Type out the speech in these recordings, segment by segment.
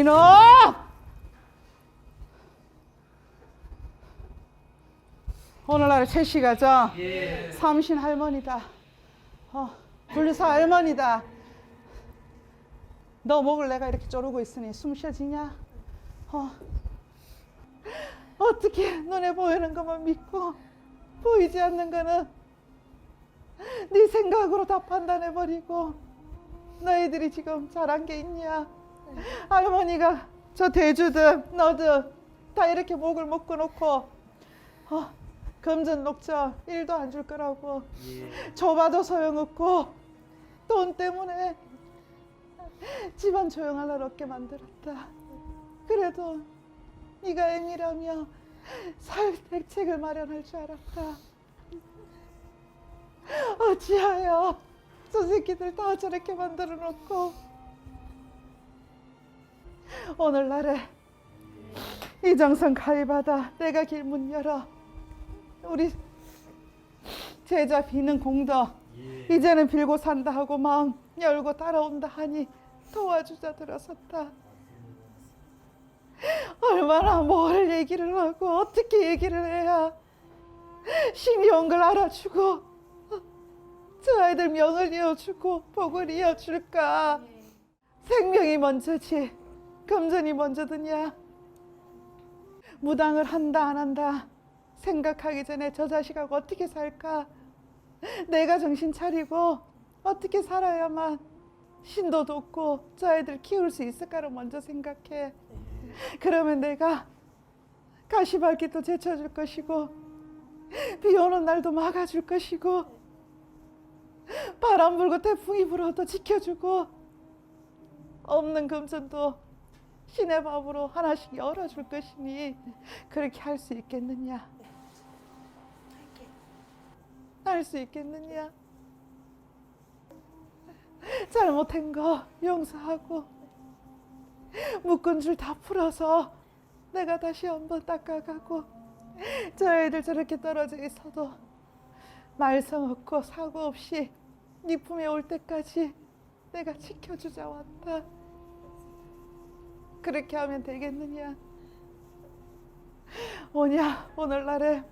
내 이놈! 오늘날 채씨가 저 삼신 할머니다. 어, 불리사 할머니다. 너 목을 내가 이렇게 조르고 있으니 숨 쉬어지냐? 어. 어떻게 눈에 보이는 것만 믿고 보이지 않는 거는 네 생각으로 다 판단해 버리고 너희들이 지금 잘한 게 있냐? 할머니가 저 대주든 너든 다 이렇게 목을 묶어 놓고 어, 금전 녹저 일도 안 줄 거라고 줘봐도 소용없고 돈 때문에 집안 조용할 날 없게 만들었다. 그래도 네가 애미라며 살 대책을 마련할 줄 알았다. 어찌하여 저 새끼들 다 저렇게 만들어 놓고 오늘날에 이정선 가입하다 내가 길문 열어. 우리 제자 비는 공덕 이제는 빌고 산다 하고 마음 열고 따라온다 하니 도와주자 들어섰다. 얼마나 뭘 얘기를 하고 어떻게 얘기를 해야 신이 온 걸 알아주고 저 아이들 명을 이어주고 복을 이어줄까? 생명이 먼저지 금전이 먼저 드냐? 무당을 한다 안 한다 생각하기 전에 저 자식하고 어떻게 살까? 내가 정신 차리고 어떻게 살아야만 신도 돕고 저 아이들 키울 수 있을까를 먼저 생각해. 그러면 내가 가시밭길도 제쳐줄 것이고 비 오는 날도 막아줄 것이고 바람 불고 태풍이 불어도 지켜주고 없는 금전도 신의 밥으로 하나씩 열어줄 것이니 그렇게 할 수 있겠느냐? 할 수 있겠느냐? 잘못한 거 용서하고 묶은 줄 다 풀어서 내가 다시 한번 닦아가고 저 애들 저렇게 떨어져 있어도 말썽 없고 사고 없이 네 품에 올 때까지 내가 지켜주자 왔다. 그렇게 하면 되겠느냐? 오냐 오늘날에?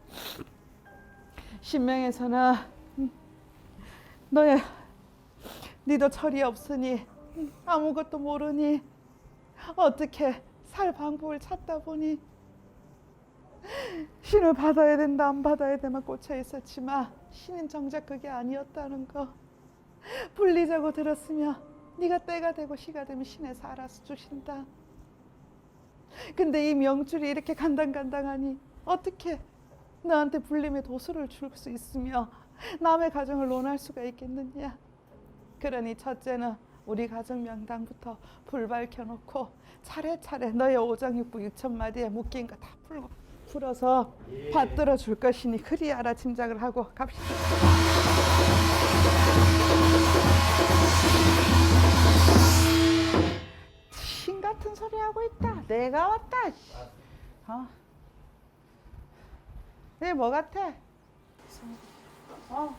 신명에서는 음, 너의 니도 철이 없으니 음, 아무것도 모르니 어떻게 살 방법을 찾다 보니? 신을 받아야 된다 안 받아야 돼만 꽂혀 있었지만 신은 정작 그게 아니었다는 거. 불리자고 들었으면 네가 때가 되고 시가 되면 신에서 알아서 주신다 근데 이 명줄이 이렇게 간당간당하니 어떻게 너한테 불림의 도수를 줄 수 있으며 남의 가정을 논할 수가 있겠느냐 그러니 첫째는 우리 가정 명당부터 불 밝혀놓고 차례차례 너의 오장육부 육천 마디에 묶인 거 다 풀고 풀어서 받들어 줄 것이니 그리 알아 짐작을 하고 갑시다. 같은 소리 하고 있다. 내가 왔다. 씨. 어. 내뭐 같아? 어.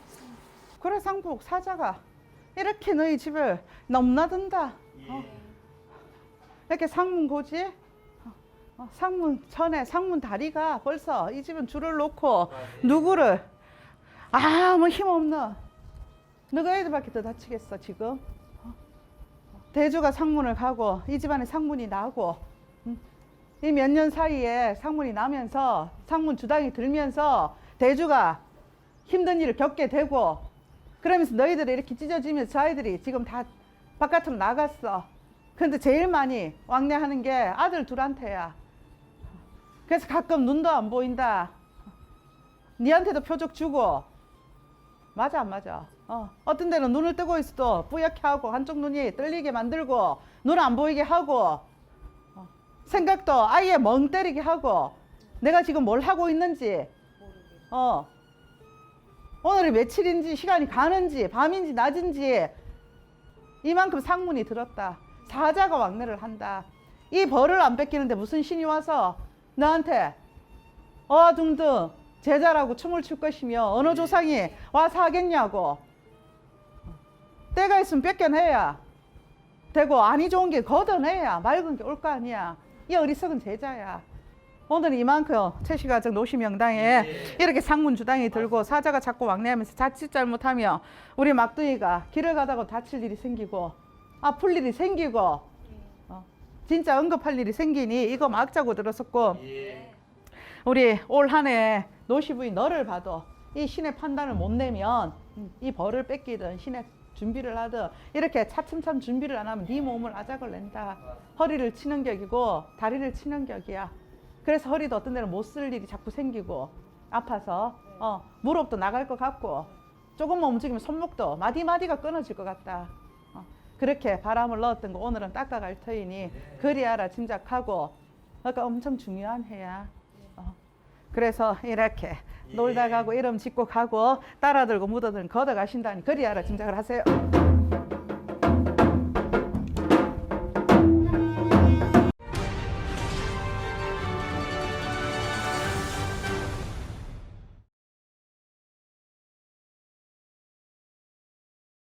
그래 상복 사자가 이렇게 너희 집을 넘나든다. 어. 이렇게 상문 고지? 어, 어, 상문 전에 상문 다리가 벌써 이 집은 줄을 놓고 누구를 아무 힘 없는 너가 애들밖에 더 다치겠어 지금. 어? 대주가 상문을 가고 이 집안에 상문이 나고 이 몇 년 사이에 상문이 나면서 상문 주당이 들면서 대주가 힘든 일을 겪게 되고 그러면서 너희들이 이렇게 찢어지면서 저 아이들이 지금 다 바깥으로 나갔어. 근데 제일 많이 왕래하는 게 아들 둘한테야. 그래서 가끔 눈도 안 보인다. 니한테도 표적 주고. 맞아, 안 맞아. 어. 어떤 데는 눈을 뜨고 있어도 뿌옇게 하고 한쪽 눈이 떨리게 만들고 눈 안 보이게 하고 어. 생각도 아예 멍 때리게 하고 내가 지금 뭘 하고 있는지 어. 오늘이 며칠인지 시간이 가는지 밤인지 낮인지 이만큼 상문이 들었다. 사자가 왕래를 한다. 이 벌을 안 뺏기는데 무슨 신이 와서 너한테 어둥둥 제자라고 춤을 출 것이며 어느 조상이 와서 하겠냐고. 때가 있으면 뺏겨내야. 되고 아니 좋은 게 걷어내야 맑은 게 올 거 아니야. 이 어리석은 제자야. 오늘은 이만큼 최씨가정 노시명당에 이렇게 상문 주당이 들고 사자가 자꾸 왕래하면서 자칫 잘못하면 우리 막둥이가 길을 가다가 다칠 일이 생기고 아플 일이 생기고 어, 진짜 응급할 일이 생기니 이거 막자고 들었었고 예. 우리 올 한해 노시부인 너를 봐도 이 신의 판단을 못 내면 음, 이 벌을 뺏기든 신의 준비를 하든 이렇게 차츰차츰 준비를 안 하면 네 몸을 아작을 낸다. 허리를 치는 격이고 다리를 치는 격이야. 그래서 허리도 어떤 데는 못 쓸 일이 자꾸 생기고 아파서 어, 무릎도 나갈 것 같고 조금만 움직이면 손목도 마디마디가 끊어질 것 같다. 어, 그렇게 바람을 넣었던 거 오늘은 닦아갈 터이니 그리하라 짐작하고 그러니까 엄청 중요한 해야. 어. 그래서 이렇게 놀다 가고 이름 짓고 가고 따라 들고 묻어들고 걷어 가신다니 그리하라 짐작을 하세요.